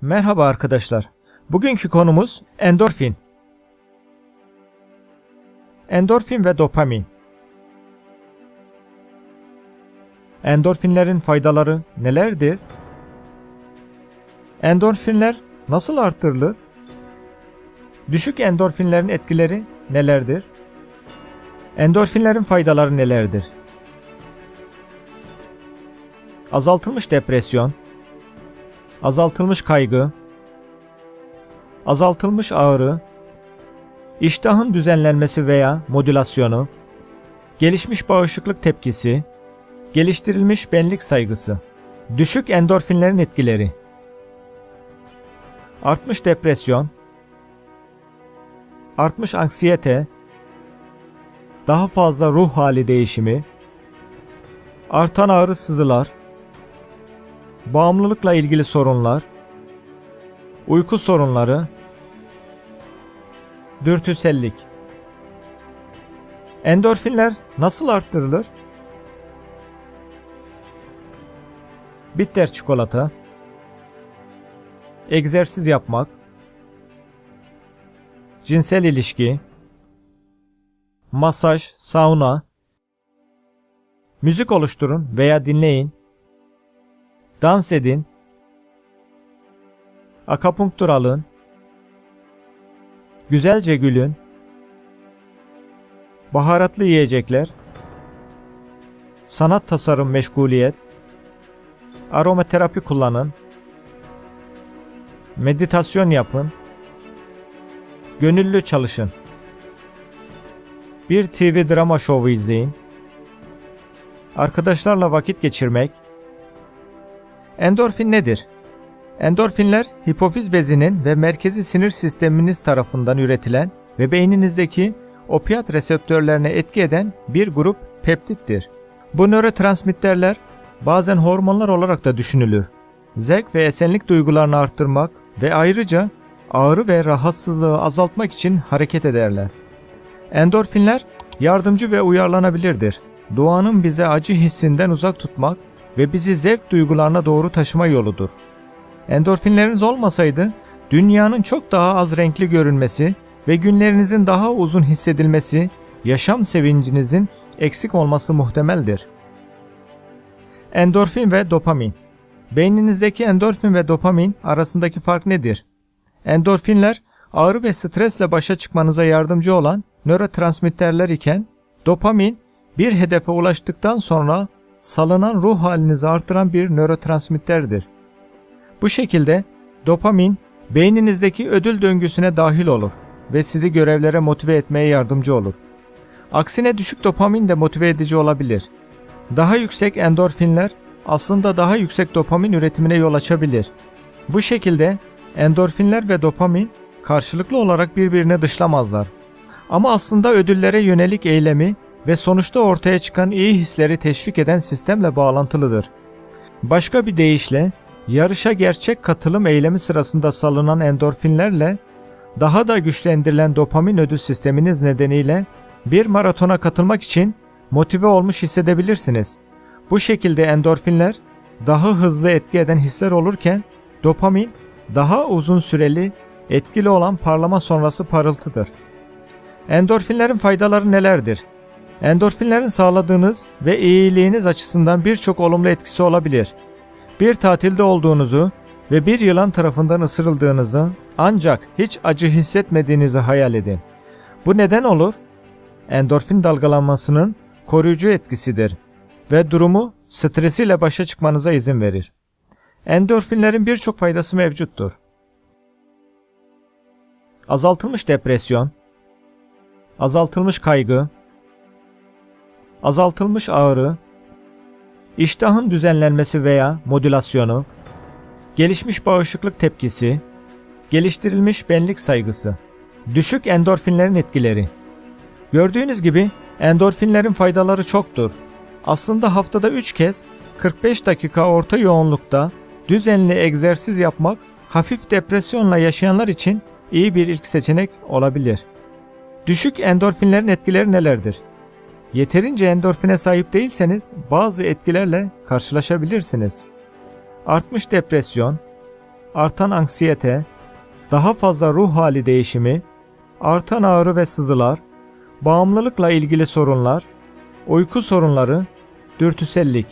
Merhaba arkadaşlar. Bugünkü konumuz endorfin. Endorfin ve dopamin. Endorfinlerin faydaları nelerdir? Endorfinler nasıl arttırılır? Düşük endorfinlerin etkileri nelerdir? Endorfinlerin faydaları nelerdir? Azaltılmış depresyon, azaltılmış kaygı, azaltılmış ağrı, iştahın düzenlenmesi veya modülasyonu, gelişmiş bağışıklık tepkisi, geliştirilmiş benlik saygısı, düşük endorfinlerin etkileri, artmış depresyon, artmış anksiyete, daha fazla ruh hali değişimi, artan ağrı sızılar, bağımlılıkla ilgili sorunlar, uyku sorunları, dürtüsellik. Endorfinler nasıl arttırılır? Bitter çikolata, egzersiz yapmak, cinsel ilişki, masaj, sauna, müzik oluşturun veya dinleyin, dans edin, akapunktur alın, güzelce gülün, baharatlı yiyecekler, sanat tasarım meşguliyet, aromaterapi kullanın, meditasyon yapın, gönüllü çalışın, bir TV drama şovu izleyin, arkadaşlarla vakit geçirmek, Endorfin nedir? Endorfinler hipofiz bezinin ve merkezi sinir sisteminiz tarafından üretilen ve beyninizdeki opiyat reseptörlerine etki eden bir grup peptittir. Bu nörotransmitterler bazen hormonlar olarak da düşünülür. Zevk ve esenlik duygularını arttırmak ve ayrıca ağrı ve rahatsızlığı azaltmak için hareket ederler. Endorfinler yardımcı ve uyarlanabilirdir. Doğanın bize acı hissinden uzak tutmak ve bizi zevk duygularına doğru taşıma yoludur. Endorfinleriniz olmasaydı dünyanın çok daha az renkli görünmesi ve günlerinizin daha uzun hissedilmesi, yaşam sevincinizin eksik olması muhtemeldir. Endorfin ve dopamin Beyninizdeki endorfin ve dopamin arasındaki fark nedir? Endorfinler ağrı ve stresle başa çıkmanıza yardımcı olan nörotransmitterler iken dopamin bir hedefe ulaştıktan sonra salınan ruh halinizi artıran bir nörotransmitterdir. Bu şekilde dopamin beyninizdeki ödül döngüsüne dahil olur ve sizi görevlere motive etmeye yardımcı olur. Aksine düşük dopamin de motive edici olabilir. Daha yüksek endorfinler aslında daha yüksek dopamin üretimine yol açabilir. Bu şekilde endorfinler ve dopamin karşılıklı olarak birbirine dışlamazlar. Ama aslında ödüllere yönelik eylemi ve sonuçta ortaya çıkan iyi hisleri teşvik eden sistemle bağlantılıdır. Başka bir deyişle, yarışa gerçek katılım eylemi sırasında salınan endorfinlerle daha da güçlendirilen dopamin ödül sisteminiz nedeniyle bir maratona katılmak için motive olmuş hissedebilirsiniz. Bu şekilde endorfinler daha hızlı etki eden hisler olurken dopamin daha uzun süreli etkili olan parlama sonrası parıltıdır. Endorfinlerin faydaları nelerdir? Endorfinlerin sağladığınız ve iyiliğiniz açısından birçok olumlu etkisi olabilir. Bir tatilde olduğunuzu ve bir yılan tarafından ısırıldığınızı ancak hiç acı hissetmediğinizi hayal edin. Bu neden olur? Endorfin dalgalanmasının koruyucu etkisidir ve durumu stresiyle başa çıkmanıza izin verir. Endorfinlerin birçok faydası mevcuttur. Azaltılmış depresyon, azaltılmış kaygı, azaltılmış ağrı, iştahın düzenlenmesi veya modülasyonu, gelişmiş bağışıklık tepkisi, geliştirilmiş benlik saygısı, düşük endorfinlerin etkileri. Gördüğünüz gibi endorfinlerin faydaları çoktur. Aslında haftada 3 kez 45 dakika orta yoğunlukta düzenli egzersiz yapmak hafif depresyonla yaşayanlar için iyi bir ilk seçenek olabilir. Düşük endorfinlerin etkileri nelerdir? Yeterince endorfine sahip değilseniz bazı etkilerle karşılaşabilirsiniz. Artmış depresyon, artan anksiyete, daha fazla ruh hali değişimi, artan ağrı ve sızılar, bağımlılıkla ilgili sorunlar, uyku sorunları, dürtüsellik.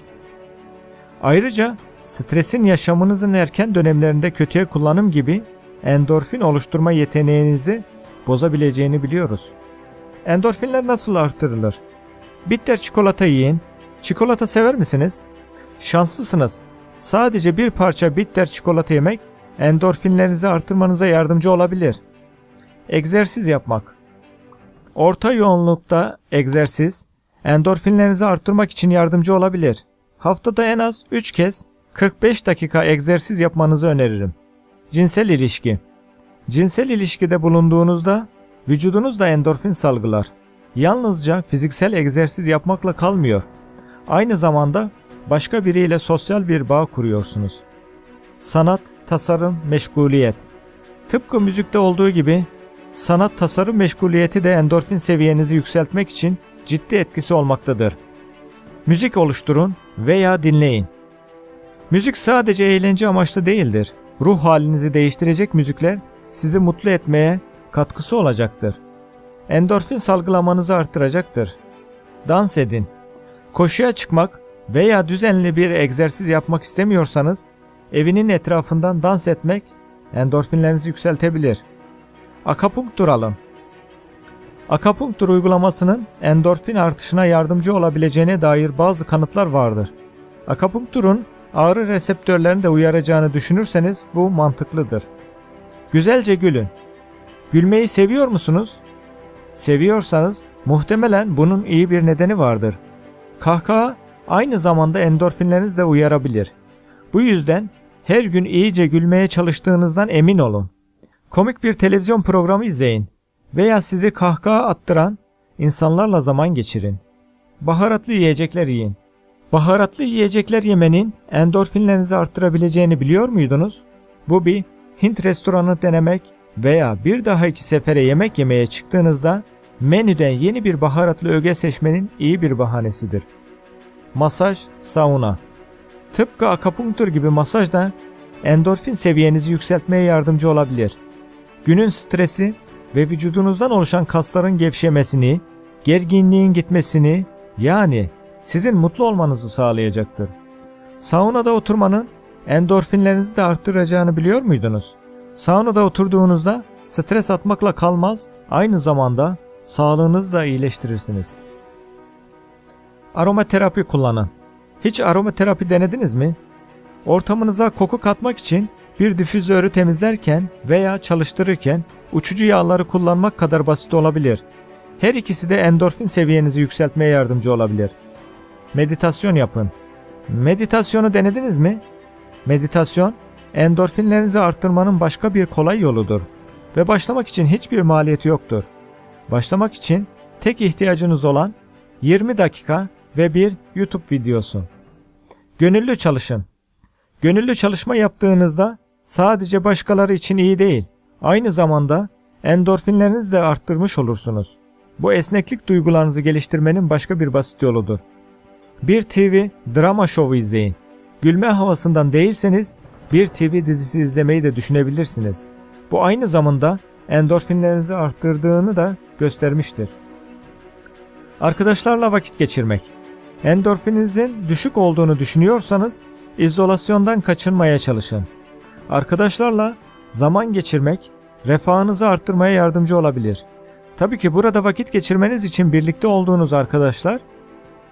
Ayrıca stresin yaşamınızın erken dönemlerinde kötüye kullanım gibi endorfin oluşturma yeteneğinizi bozabileceğini biliyoruz. Endorfinler nasıl artırılır? Bitter çikolata yiyin. Çikolata sever misiniz? Şanslısınız. Sadece bir parça bitter çikolata yemek endorfinlerinizi artırmanıza yardımcı olabilir. Egzersiz yapmak. Orta yoğunlukta egzersiz endorfinlerinizi artırmak için yardımcı olabilir. Haftada en az 3 kez 45 dakika egzersiz yapmanızı öneririm. Cinsel ilişki. Cinsel ilişkide bulunduğunuzda vücudunuz da endorfin salgılar. Yalnızca fiziksel egzersiz yapmakla kalmıyor. Aynı zamanda başka biriyle sosyal bir bağ kuruyorsunuz. Sanat, tasarım, meşguliyet. Tıpkı müzikte olduğu gibi sanat, tasarım meşguliyeti de endorfin seviyenizi yükseltmek için ciddi etkisi olmaktadır. Müzik oluşturun veya dinleyin. Müzik sadece eğlence amaçlı değildir. Ruh halinizi değiştirecek müzikler sizi mutlu etmeye katkısı olacaktır. Endorfin salgılamanızı artıracaktır. Dans edin. Koşuya çıkmak veya düzenli bir egzersiz yapmak istemiyorsanız evinin etrafından dans etmek endorfinlerinizi yükseltebilir. Akapunktur alın. Akapunktur uygulamasının endorfin artışına yardımcı olabileceğine dair bazı kanıtlar vardır. Akapunkturun ağrı reseptörlerini de uyaracağını düşünürseniz bu mantıklıdır. Güzelce gülün. Gülmeyi seviyor musunuz? Seviyorsanız muhtemelen bunun iyi bir nedeni vardır. Kahkaha aynı zamanda endorfinlerinizi de uyarabilir. Bu yüzden her gün iyice gülmeye çalıştığınızdan emin olun. Komik bir televizyon programı izleyin veya sizi kahkaha attıran insanlarla zaman geçirin. Baharatlı yiyecekler yiyin. Baharatlı yiyecekler yemenin endorfinlerinizi arttırabileceğini biliyor muydunuz? Bu bir Hint restoranı denemek veya bir dahaki sefere yemek yemeye çıktığınızda menüden yeni bir baharatlı öge seçmenin iyi bir bahanesidir. Masaj, sauna. Tıpkı akapunktur gibi masaj da endorfin seviyenizi yükseltmeye yardımcı olabilir. Günün stresi ve vücudunuzdan oluşan kasların gevşemesini, gerginliğin gitmesini yani sizin mutlu olmanızı sağlayacaktır. Saunada oturmanın endorfinlerinizi de arttıracağını biliyor muydunuz? Saunada oturduğunuzda stres atmakla kalmaz, aynı zamanda sağlığınızı da iyileştirirsiniz. Aromaterapi kullanın. Hiç aromaterapi denediniz mi? Ortamınıza koku katmak için bir difüzörü temizlerken veya çalıştırırken uçucu yağları kullanmak kadar basit olabilir. Her ikisi de endorfin seviyenizi yükseltmeye yardımcı olabilir. Meditasyon yapın. Meditasyonu denediniz mi? Meditasyon, endorfinlerinizi arttırmanın başka bir kolay yoludur ve başlamak için hiçbir maliyeti yoktur. Başlamak için tek ihtiyacınız olan 20 dakika ve bir YouTube videosu. Gönüllü çalışın. Gönüllü çalışma yaptığınızda sadece başkaları için iyi değil, aynı zamanda endorfinlerinizi de arttırmış olursunuz. Bu esneklik duygularınızı geliştirmenin başka bir basit yoludur. Bir TV drama şovu izleyin. Gülme havasından değilseniz bir TV dizisi izlemeyi de düşünebilirsiniz. Bu aynı zamanda endorfinlerinizi arttırdığını da göstermiştir. Arkadaşlarla vakit geçirmek. Endorfininizin düşük olduğunu düşünüyorsanız izolasyondan kaçınmaya çalışın. Arkadaşlarla zaman geçirmek refahınızı arttırmaya yardımcı olabilir. Tabii ki burada vakit geçirmeniz için birlikte olduğunuz arkadaşlar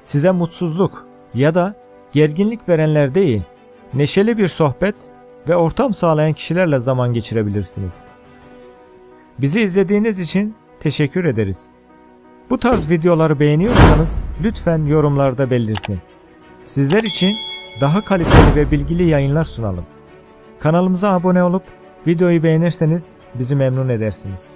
size mutsuzluk ya da gerginlik verenler değil, neşeli bir sohbet ve ortam sağlayan kişilerle zaman geçirebilirsiniz. Bizi izlediğiniz için teşekkür ederiz. Bu tarz videoları beğeniyorsanız lütfen yorumlarda belirtin. Sizler için daha kaliteli ve bilgili yayınlar sunalım. Kanalımıza abone olup videoyu beğenirseniz bizi memnun edersiniz.